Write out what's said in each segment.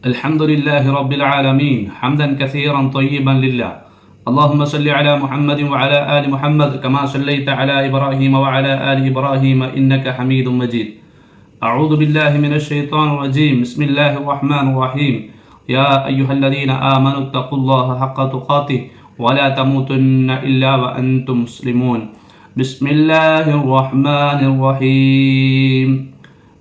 الحمد لله رب العالمين حمدا كثيرا طيبا لله. اللهم صل على محمد وعلى آل محمد كما صليت على إبراهيم وعلى آل إبراهيم إنك حميد مجيد. أعوذ بالله من الشيطان الرجيم. بسم الله الرحمن الرحيم. يا أيها الذين آمنوا اتقوا الله حق تقاته ولا تموتن إلا وأنتم مسلمون. بسم الله الرحمن الرحيم.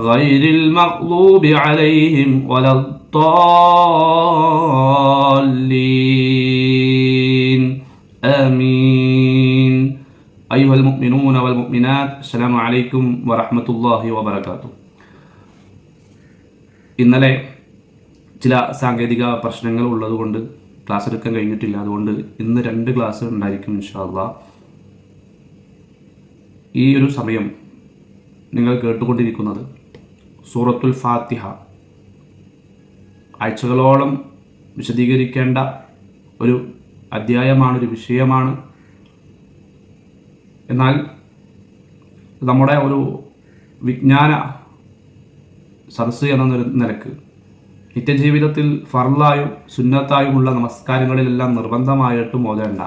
غير المغضوب عليهم ولا الضالين آمين أيها المؤمنون والمؤمنات السلام عليكم ورحمة الله وبركاته ഇന്നലെ ചില സാങ്കേതിക പ്രശ്നങ്ങൾ ഉള്ളതുകൊണ്ട് ക്ലാസ് എടുക്കാൻ കഴിഞ്ഞിട്ടില്ല അതുകൊണ്ട് ഇന്ന് രണ്ട് ക്ലാസ് ഉണ്ടായിരിക്കും ഇൻഷാല്ല ഈ ഒരു സമയം നിങ്ങൾ കേട്ടുകൊണ്ടിരിക്കുന്നത് സൂറത്തുൽ ഫാത്തിഹ. ആഴ്ചകളോളം വിശദീകരിക്കേണ്ട ഒരു അധ്യായമാണ് ഒരു വിഷയമാണ്. എന്നാൽ നമ്മുടെ ഒരു വിജ്ഞാന സദസ് എന്ന നില- നിലയ്ക്ക് നിത്യജീവിതത്തിൽ ഫർലായും സുന്നത്തായുമുള്ള നമസ്കാരങ്ങളിലെല്ലാം നിർബന്ധമായിട്ടും ഓതേണ്ട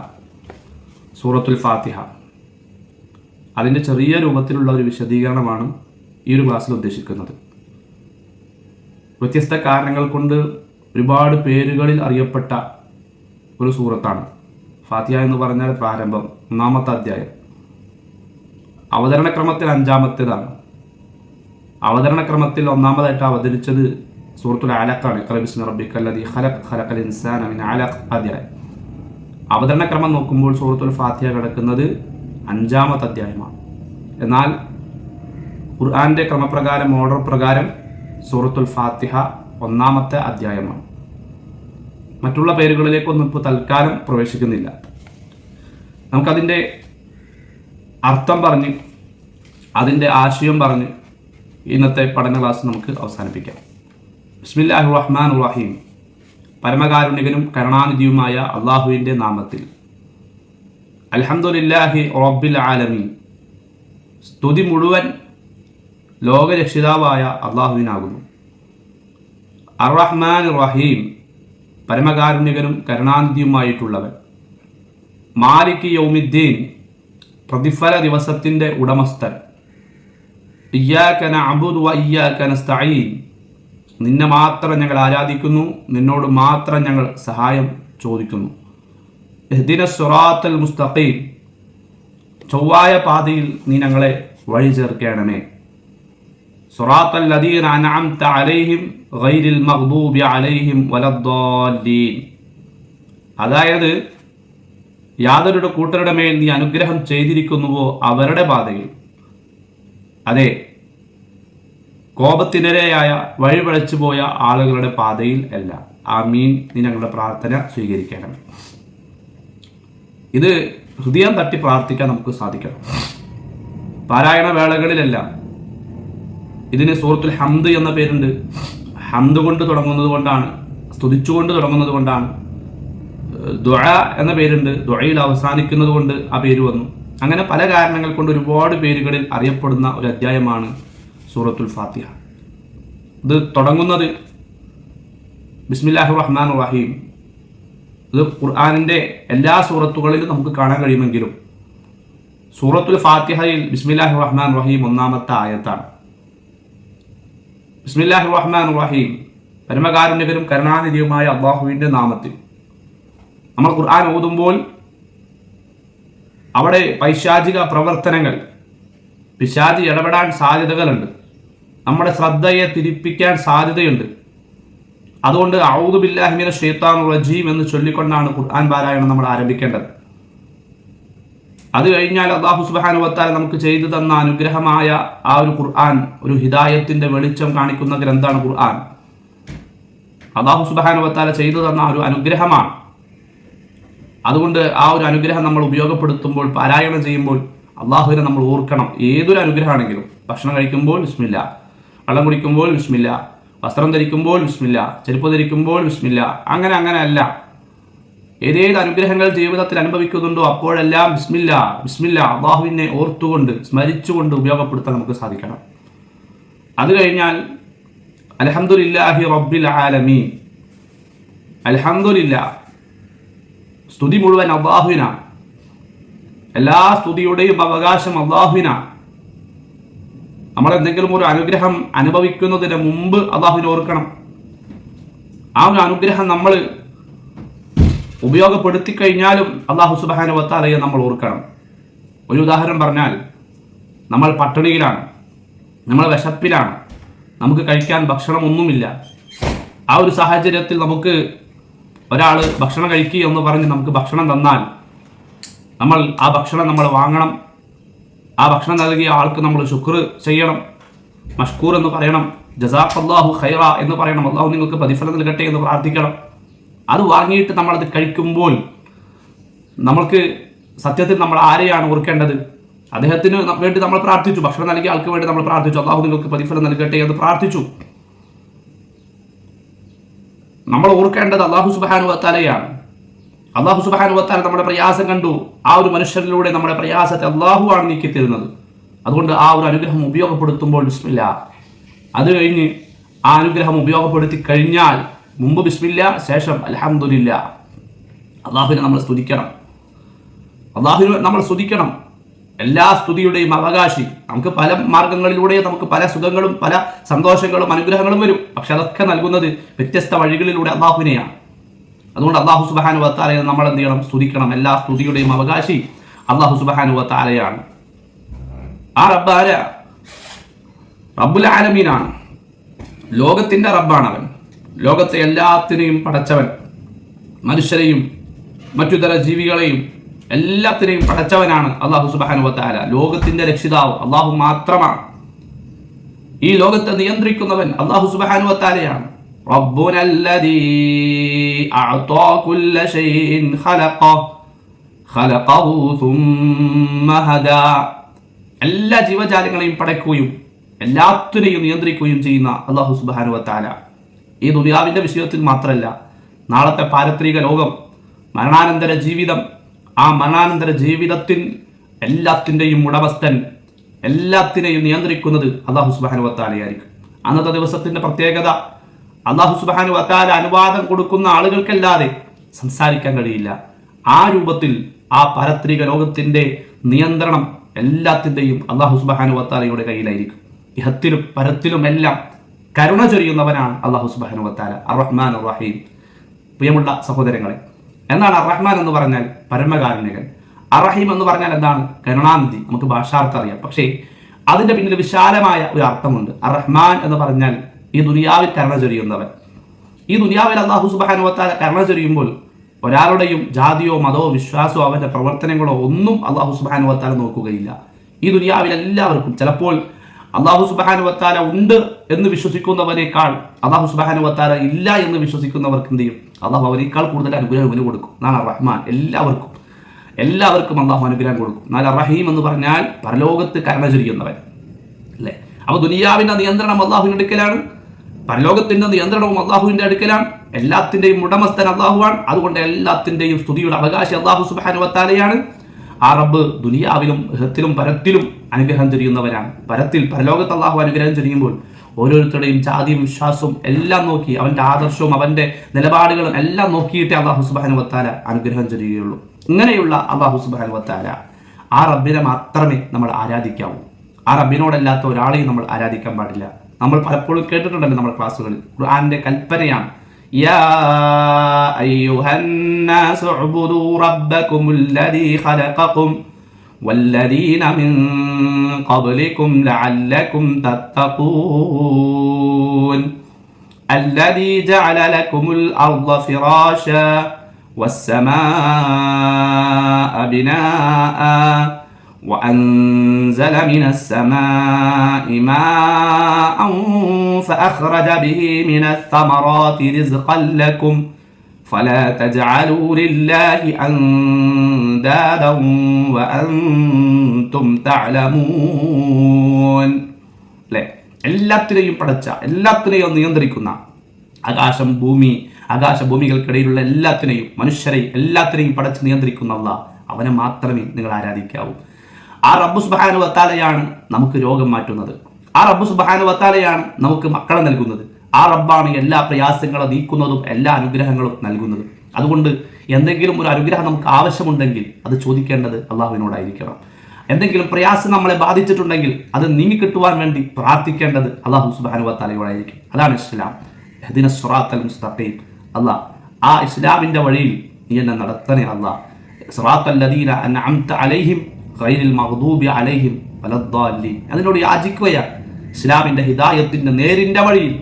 സൂറത്തുൽ ഫാത്തിഹ. അതിന്റെ ചെറിയ രൂപത്തിലുള്ള ഒരു വിശദീകരണമാണ് ഈ ഒരു ക്ലാസ്സിൽ ഉദ്ദേശിക്കുന്നത്. വ്യത്യസ്ത കാരണങ്ങൾ കൊണ്ട് ഒരുപാട് പേരുകളിൽ അറിയപ്പെട്ട ഒരു സൂറത്താണ്. ഫാത്തിയ എന്ന് പറഞ്ഞാൽ പ്രാരംഭം ഒന്നാമത്തെ അധ്യായം. അവതരണക്രമത്തിൽ അഞ്ചാമത്തേതാണ്. അവതരണക്രമത്തിൽ ഒന്നാമതായിട്ട് അവതരിച്ചത് സൂറത്തുൽ ആലക്കാണ് ഇഖ്റബിസ്മി റബ്ബിക്കല്ലദീ ഖലഖ് ഖലഖൽ അധ്യായം. അവതരണക്രമം നോക്കുമ്പോൾ സൂറത്തുൽ ഫാത്തിയ കിടക്കുന്നത് അഞ്ചാമത്തെ അധ്യായമാണ്. എന്നാൽ ഖുർആന്റെ ക്രമപ്രകാരം ഓർഡർ പ്രകാരം സൂറത്തുൽ ഫാത്തിഹ ഒന്നാമത്തെ അധ്യായമാണ്. മറ്റുള്ള പേരുകളിലേക്കൊന്നും ഇപ്പോൾ തൽക്കാലം പ്രവേശിക്കുന്നില്ല. നമുക്കതിന്റെ അർത്ഥം പറഞ്ഞ് അതിന്റെ ആശയം പറഞ്ഞ് ഇന്നത്തെ പഠന ക്ലാസ് നമുക്ക് അവസാനിപ്പിക്കാം. ബിസ്മില്ലാഹു റഹ്മാൻ റഹീം. പരമകാരുണികനും കരുണാനിധിയുമായ അള്ളാഹുവിന്റെ നാമത്തിൽ. അലഹമുല്ലാഹി റബ്ബിൽ ആലമീൻ. സ്തുതി മുഴുവൻ ലോകരക്ഷിതാവായ അള്ളാഹുവിനാകുന്നു. അറഹ്മാൻ റഹ്മാൻ റഹീം പരമകാരുണ്യകനും കരുണാനിധിയുമായിട്ടുള്ളവൻ. മാലിക് യൗമിദ്ദീൻ പ്രതിഫല ദിവസത്തിന്റെ ഉടമസ്ഥൻ. ഇയ്യാക്കന അബുദ് വ സ്തഈൻ നിന്നെ മാത്രം ഞങ്ങൾ ആരാധിക്കുന്നു നിന്നോട് മാത്രം ഞങ്ങൾ സഹായം ചോദിക്കുന്നു. എഹ്ദിന സുറാത്തൽ മുസ്തഖീം. ചൊവ്വായ പാതയിൽ നീ ഞങ്ങളെ വഴി ചേർക്കണമേ സുറാത്തൽ ലദീന അൻഅംത അലൈഹിം ഗൈരിൽ മഗ്ദൂബി അലൈഹിം വലദ്ദാലീൻ അതായത് യാതൊരു കൂട്ടരുടെ മേൽ നീ അനുഗ്രഹം ചെയ്തിരിക്കുന്നുവോ അവരുടെ പാതയിൽ. അതെ കോപത്തിനിരയായ വഴിപഴച്ചു പോയ ആളുകളുടെ പാതയിൽ അല്ല. ആ മീൻ നീ ഞങ്ങളുടെ പ്രാർത്ഥന സ്വീകരിക്കണം. ഇത് ഹൃദയം തട്ടി പ്രാർത്ഥിക്കാൻ നമുക്ക് സാധിക്കണം. പാരായണ വേളകളിലെല്ലാം ഇതിന് സൂറത്തുൽ ഹംദ് എന്ന പേരുണ്ട്. ഹംദ് കൊണ്ട് തുടങ്ങുന്നത് കൊണ്ടാണ് സ്തുതിച്ചുകൊണ്ട് തുടങ്ങുന്നത് കൊണ്ടാണ്. ദുഴ എന്ന പേരുണ്ട്. ദുഴയിൽ അവസാനിക്കുന്നത് കൊണ്ട് ആ പേര് വന്നു. അങ്ങനെ പല കാരണങ്ങൾ കൊണ്ട് ഒരുപാട് പേരുകളിൽ അറിയപ്പെടുന്ന ഒരു അധ്യായമാണ് സൂറത്തുൽ ഫാത്തിഹ. ഇത് തുടങ്ങുന്നത് ബിസ്മില്ലാഹു റഹ്മാൻ റഹീം. ഇത് ഖുർആാനിന്റെ എല്ലാ സൂറത്തുകളിലും നമുക്ക് കാണാൻ കഴിയുമെങ്കിലും സൂറത്തുൽ ഫാത്തിഹയിൽ ബിസ്മില്ലാഹു റഹ്മാൻ റഹീം ഒന്നാമത്തെ ആയത്താണ്. ബിസ്മില്ലാഹി റഹ്മാൻ റഹീം പരമകാരുണ്യകരും കരുണാനിധിയുമായ അള്ളാഹുവിന്റെ നാമത്തിൽ. നമ്മൾ ഖുർആൻ ഓതുമ്പോൾ അവിടെ പൈശാചിക പ്രവർത്തനങ്ങൾ പിശാചി ഇടപെടാൻ സാധ്യതകളുണ്ട്. നമ്മുടെ ശ്രദ്ധയെ തിരിപ്പിക്കാൻ സാധ്യതയുണ്ട്. അതുകൊണ്ട് ഔദു ബില്ലാഹിമിന ഷെയ്ത്താൻ റജീം എന്ന് ചൊല്ലിക്കൊണ്ടാണ് ഖുർആൻ പാരായണം നമ്മൾ ആരംഭിക്കേണ്ടത്. അത് കഴിഞ്ഞാൽ അള്ളാഹു സുബാനു വത്താല നമുക്ക് ചെയ്തു തന്ന അനുഗ്രഹമായ ആ ഒരു ഖുർആൻ ഒരു ഹിദായത്തിന്റെ വെളിച്ചം കാണിക്കുന്ന ഗ്രന്ഥമാണ് ഖുർആൻ. അള്ളാഹു സുബാനു വത്താല ചെയ്തു തന്ന ഒരു അനുഗ്രഹമാണ്. അതുകൊണ്ട് ആ ഒരു അനുഗ്രഹം നമ്മൾ ഉപയോഗപ്പെടുത്തുമ്പോൾ പാരായണം ചെയ്യുമ്പോൾ അള്ളാഹുവിനെ നമ്മൾ ഓർക്കണം. ഏതൊരു അനുഗ്രഹമാണെങ്കിലും. ഭക്ഷണം കഴിക്കുമ്പോൾ വിസ്മില്ല വെള്ളം കുടിക്കുമ്പോൾ വിസ്മില്ല വസ്ത്രം ധരിക്കുമ്പോൾ വിസ്മില്ല ചെരുപ്പ് ധരിക്കുമ്പോൾ വിസ്മില്ല അങ്ങനെ അങ്ങനെ അല്ല. ഏതേത് അനുഗ്രഹങ്ങൾ ജീവിതത്തിൽ അനുഭവിക്കുന്നുണ്ടോ അപ്പോഴെല്ലാം ബിസ്മില്ല ബിസ്മില്ല അള്ളാഹുവിനെ ഓർത്തുകൊണ്ട് സ്മരിച്ചുകൊണ്ട് ഉപയോഗപ്പെടുത്താൻ നമുക്ക് സാധിക്കണം. അത് കഴിഞ്ഞാൽ അലഹമുല്ലാഹി റബ്ബിൽ ആലമീൻ. അലഹമുല്ല സ്തുതി മുഴുവൻ അള്ളാഹുവിനാണ്. എല്ലാ സ്തുതിയുടെയും അവകാശം അള്ളാഹുവിനാണ്. നമ്മൾ എന്തെങ്കിലും ഒരു അനുഗ്രഹം അനുഭവിക്കുന്നതിന് മുമ്പ് അള്ളാഹുവിനെ ഓർക്കണം. ആ ഒരു അനുഗ്രഹം നമ്മൾ ഉപയോഗപ്പെടുത്തി കഴിഞ്ഞാലും അള്ളാഹു സുബാന വത്താലയെ നമ്മൾ ഓർക്കണം. ഒരു ഉദാഹരണം പറഞ്ഞാൽ നമ്മൾ പട്ടിണിയിലാണ് നമ്മൾ വിശപ്പിലാണ് നമുക്ക് കഴിക്കാൻ ഭക്ഷണം ഒന്നുമില്ല ആ ഒരു സാഹചര്യത്തിൽ നമുക്ക് ഒരാൾ ഭക്ഷണം കഴിക്കുക എന്ന് പറഞ്ഞ് നമുക്ക് ഭക്ഷണം തന്നാൽ നമ്മൾ ആ ഭക്ഷണം നമ്മൾ വാങ്ങണം. ആ ഭക്ഷണം നൽകിയ ആൾക്ക് നമ്മൾ ശുക്ർ ചെയ്യണം മഷ്കൂർ എന്ന് പറയണം ജസാഖ് അള്ളാഹു ഖൈറ എന്ന് പറയണം. അള്ളാഹു നിങ്ങൾക്ക് പ്രതിഫലം നൽകട്ടെ എന്ന് പ്രാർത്ഥിക്കണം. അത് വാങ്ങിയിട്ട് നമ്മളത് കഴിക്കുമ്പോൾ നമ്മൾക്ക് സത്യത്തിൽ നമ്മൾ ആരെയാണ് ഓർക്കേണ്ടത്? അദ്ദേഹത്തിന് വേണ്ടി നമ്മൾ പ്രാർത്ഥിച്ചു. ഭക്ഷണം നൽകിയ ആൾക്ക് വേണ്ടി നമ്മൾ പ്രാർത്ഥിച്ചു. അള്ളാഹു നിങ്ങൾക്ക് പ്രതിഫലം നൽകട്ടെ എന്ന് പ്രാർത്ഥിച്ചു. നമ്മൾ ഓർക്കേണ്ടത് അള്ളാഹു സുബാനു വത്താലയാണ് അള്ളാഹു സുബാനു വത്താല നമ്മുടെ പ്രയാസം കണ്ടു. ആ ഒരു മനുഷ്യരിലൂടെ നമ്മുടെ പ്രയാസത്തെ അള്ളാഹു ആണ് നീക്കി തരുന്നത്. അതുകൊണ്ട് ആ ഒരു അനുഗ്രഹം ഉപയോഗപ്പെടുത്തുമ്പോൾ ബിസ്മില്ല. അത് കഴിഞ്ഞ് ആ അനുഗ്രഹം ഉപയോഗപ്പെടുത്തി കഴിഞ്ഞാൽ മുമ്പ് ബിസ്മില്ല ശേഷം അലഹമുല്ല അള്ളാഹുവിനെ നമ്മൾ സ്തുതിക്കണം. അള്ളാഹുവിനെ നമ്മൾ സ്തുതിക്കണം. എല്ലാ സ്തുതിയുടെയും അവകാശി. നമുക്ക് പല മാർഗങ്ങളിലൂടെ നമുക്ക് പല സുഖങ്ങളും പല സന്തോഷങ്ങളും അനുഗ്രഹങ്ങളും വരും. പക്ഷെ അതൊക്കെ നൽകുന്നത് വ്യത്യസ്ത വഴികളിലൂടെ അള്ളാഹുവിനെയാണ്. അതുകൊണ്ട് അള്ളാഹു സുബാനു വത്താലയെ നമ്മൾ എന്ത് ചെയ്യണം? സ്തുതിക്കണം. എല്ലാ സ്തുതിയുടെയും അവകാശി അള്ളാഹു സുബാനു വത്താലയാണ് ആ റബ്ബാര റബ്ബുൽ ആലമീനാണ്. ലോകത്തിന്റെ റബ്ബാണ് അവൻ ലോകത്തെ എല്ലാത്തിനെയും പടച്ചവൻ മനുഷ്യരെയും മറ്റു തര ജീവികളെയും എല്ലാത്തിനെയും പടച്ചവനാണ് അള്ളാഹു സുബാനുവത്താല ലോകത്തിന്റെ രക്ഷിതാവ് അള്ളാഹു മാത്രമാണ്. ഈ ലോകത്തെ നിയന്ത്രിക്കുന്നവൻ അള്ളാഹു സുബാനുവത്താലയാണ് എല്ലാ ജീവജാലങ്ങളെയും പടയ്ക്കുകയും എല്ലാത്തിനെയും നിയന്ത്രിക്കുകയും ചെയ്യുന്ന അള്ളാഹു സുബാനുവത്താല ഈ ദുനിയാവിന്റെ വിഷയത്തിൽ മാത്രമല്ല നാളത്തെ പാരത്രിക ലോകം മരണാനന്തര ജീവിതം ആ മരണാനന്തര ജീവിതത്തിൽ എല്ലാത്തിന്റെയും ഉടമസ്ഥൻ എല്ലാത്തിനെയും നിയന്ത്രിക്കുന്നത് അള്ളാഹു സുബാനു വത്താലയായിരിക്കും അന്നത്തെ ദിവസത്തിന്റെ പ്രത്യേകത അള്ളാഹു സുബാനു വത്താല അനുവാദം കൊടുക്കുന്ന ആളുകൾക്കല്ലാതെ സംസാരിക്കാൻ കഴിയില്ല. ആ രൂപത്തിൽ ആ പാരത്രിക ലോകത്തിന്റെ നിയന്ത്രണം എല്ലാത്തിന്റെയും അള്ളാഹു സുബാനു വത്താലയുടെ കയ്യിലായിരിക്കും. ഇഹത്തിലും പരത്തിലും എല്ലാം കരുണ ചൊരിയുന്നവനാണ് അള്ളാഹു സുബാനു വത്താല അറഹ്മാൻ റഹീം പ്രിയമുള്ള സഹോദരങ്ങളെ എന്താണ് അറഹ്മാൻ എന്ന് പറഞ്ഞാൽ പരമകാരുണ്യകൻ അറഹീം എന്ന് പറഞ്ഞാൽ എന്താണ്? കരുണാനിധി. നമുക്ക് ഭാഷാർത്ഥം അറിയാം. പക്ഷേ അതിന്റെ പിന്നിൽ വിശാലമായ ഒരു അർത്ഥമുണ്ട്. അറഹ്മാൻ എന്ന് പറഞ്ഞാൽ ഈ ദുനിയാവിൽ കരുണ ചൊരിയുന്നവൻ. ഈ ദുനിയാവിൽ അള്ളാഹു സുബാനുവത്താല കരുണ ചൊരിയുമ്പോൾ ഒരാളുടെയും ജാതിയോ മതമോ വിശ്വാസമോ അവന്റെ പ്രവർത്തനങ്ങളോ ഒന്നും അള്ളാഹു സുബാനുവത്താല നോക്കുകയില്ല. ഈ ദുനിയാവിൽ എല്ലാവർക്കും ചിലപ്പോൾ അള്ളാഹു സുബാനു വത്താല ഉണ്ട് എന്ന് വിശ്വസിക്കുന്നവനേക്കാൾ അള്ളാഹു സുബാനു വത്താല ഇല്ല എന്ന് വിശ്വസിക്കുന്നവർക്ക് എന്ത് ചെയ്യും? അള്ളാഹു അവനേക്കാൾ കൂടുതൽ അനുഗ്രഹം ഇവന് കൊടുക്കും. നാളെ റഹ്മാൻ എല്ലാവർക്കും. എല്ലാവർക്കും അള്ളാഹു അനുഗ്രഹം കൊടുക്കും. നാളെ റഹീം എന്ന് പറഞ്ഞാൽ പരലോകത്ത് കരുണ ചൊരിയുന്നവൻ. അല്ലേ? അപ്പൊ ദുനിയാവിന്റെ നിയന്ത്രണം അള്ളാഹുവിന്റെ അടുക്കലാണ്. പരലോകത്തിന്റെ നിയന്ത്രണവും അള്ളാഹുവിന്റെ അടുക്കലാണ്. എല്ലാത്തിന്റെയും ഉടമസ്ഥൻ അള്ളാഹുവാണ്. അതുകൊണ്ട് എല്ലാത്തിന്റെയും സ്തുതിയുടെ അവകാശം അള്ളാഹു സുബാനു വത്താലയാണ് ആ റബ്ബ് ദുനിയാവിലും ഹത്തിലും പരത്തിലും അനുഗ്രഹം ചൊരിയുന്നവരാണ് പരത്തിൽ പരലോകത്ത് അള്ളാഹു അനുഗ്രഹം ചൊരിയുമ്പോൾ ഓരോരുത്തരുടെയും ജാതിയും വിശ്വാസവും എല്ലാം നോക്കി അവന്റെ ആദർശവും അവന്റെ നിലപാടുകളും എല്ലാം നോക്കിയിട്ടേ അള്ളാഹു സുബാനു വത്താല അനുഗ്രഹം ചൊരിയുകയുള്ളൂ. ഇങ്ങനെയുള്ള അള്ളാഹു സുബാനു വത്താല ആ റബ്ബിനെ മാത്രമേ നമ്മൾ ആരാധിക്കാവൂ. ആ റബ്ബിനോടല്ലാത്ത ഒരാളെയും നമ്മൾ ആരാധിക്കാൻ പാടില്ല. നമ്മൾ പലപ്പോഴും കേട്ടിട്ടുണ്ടല്ലോ നമ്മുടെ ക്ലാസ്സുകളിൽ. ഖുർആാനിന്റെ കൽപ്പനയാണ് يا أيها الناس اعبدوا ربكم الذي خلقكم والذين من قبلكم لعلكم تتقون الذي جعل لكم الأرض فراشا والسماء بناءً وأنزل من السماء ماء فأخرج به من الثمرات رزقا لكم فلا تجعلوا لله أندادا وأنتم تعلمون അല്ലെ എല്ലാത്തിനെയും പടച്ച എല്ലാത്തിനെയും നിയന്ത്രിക്കുന്ന ആകാശം ഭൂമി ആകാശഭൂമികൾക്കിടയിലുള്ള എല്ലാത്തിനെയും മനുഷ്യരെ എല്ലാത്തിനെയും പടച്ച് നിയന്ത്രിക്കുന്ന അല്ല അവനെ മാത്രമേ നിങ്ങൾ ആരാധിക്കാവൂ ആ റബ്ബു സുബാനു വത്താലയാണ് നമുക്ക് രോഗം മാറ്റുന്നത് ആ റബ്ബ് സുബാനു വത്താലയാണ് നമുക്ക് മക്കളെ നൽകുന്നത്. ആ റബ്ബാണ് എല്ലാ പ്രയാസങ്ങളും നീക്കുന്നതും എല്ലാ അനുഗ്രഹങ്ങളും നൽകുന്നതും. അതുകൊണ്ട് എന്തെങ്കിലും ഒരു അനുഗ്രഹം നമുക്ക് ആവശ്യമുണ്ടെങ്കിൽ അത് ചോദിക്കേണ്ടത് അള്ളാഹുവിനോടായിരിക്കണം. എന്തെങ്കിലും പ്രയാസം നമ്മളെ ബാധിച്ചിട്ടുണ്ടെങ്കിൽ അത് നീങ്ങിക്കിട്ടുവാൻ വേണ്ടി പ്രാർത്ഥിക്കേണ്ടത് അള്ളാഹു സുബാനു വത്താലയോടായിരിക്കും അതാണ് ഇസ്ലാം. ഹദിന സുറാത്തൽ മുസ്തഖീം. അള്ളാഹ് ആ ഇസ്ലാമിന്റെ വഴിയിൽ നീ എന്നെ നടത്തണേ അള്ളാഹ്. സുറാത്തൽ ലദീന അൻഅംത അലൈഹിം ഖൈരിൽ അലൈഹിം അതിനോട് യാചിക്കുകയാണ്. ഇസ്ലാമിന്റെ ഹിദായത്തിന്റെ നേരിന്റെ വഴിയിൽ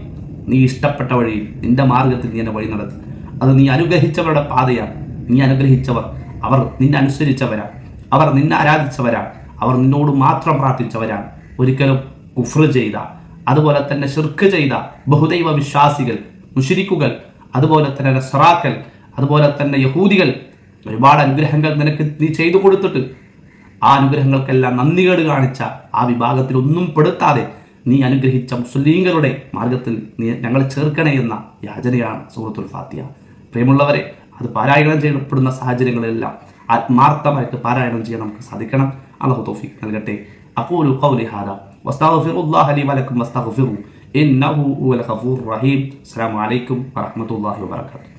നീ ഇഷ്ടപ്പെട്ട വഴിയിൽ നിന്റെ മാർഗത്തിൽ നീ എന്നെ വഴി നടത്തി. അത് നീ അനുഗ്രഹിച്ചവരുടെ പാതയാണ്. നീ അനുഗ്രഹിച്ചവർ. അവർ നിന്നെ അനുസരിച്ചവരാ. അവർ നിന്നെ ആരാധിച്ചവരാ. അവർ നിന്നോട് മാത്രം പ്രാർത്ഥിച്ചവരാണ് ഒരിക്കലും കുഫ്ർ ചെയ്ത അതുപോലെ തന്നെ ഷിർക്ക് ചെയ്ത ബഹുദൈവ വിശ്വാസികൾ മുഷിരിക്കുകൾ അതുപോലെ തന്നെ നസറാക്കൽ അതുപോലെ തന്നെ യഹൂദികൾ ഒരുപാട് അനുഗ്രഹങ്ങൾ നിനക്ക് നീ ചെയ്തു കൊടുത്തിട്ട് ആ അനുഗ്രഹങ്ങൾക്കെല്ലാം നന്ദികേട് കാണിച്ച ആ വിഭാഗത്തിൽ ഒന്നും പെടുത്താതെ നീ അനുഗ്രഹിച്ച മുസ്ലിങ്ങളുടെ മാർഗത്തിൽ നീ ഞങ്ങളെ ചേർക്കണേ എന്ന യാചനയാണ് സൂറത്തുൽ ഫാത്തിയ പ്രിയമുള്ളവരെ അത് പാരായണം ചെയ്യപ്പെടുന്ന സാഹചര്യങ്ങളെല്ലാം ആത്മാർത്ഥമായിട്ട് പാരായണം ചെയ്യാൻ നമുക്ക് സാധിക്കണം. അള്ളാഹു തോഫിക്ക് നൽകട്ടെ. അഖൂലു ഖൗലി ഹാദാ. വസ്തഗ്ഫിറുല്ലാഹ ലി ഇന്നഹു റഹീം. അലൈക്കും വറഹ്മത്തുള്ളാഹി വബറകാതുഹു.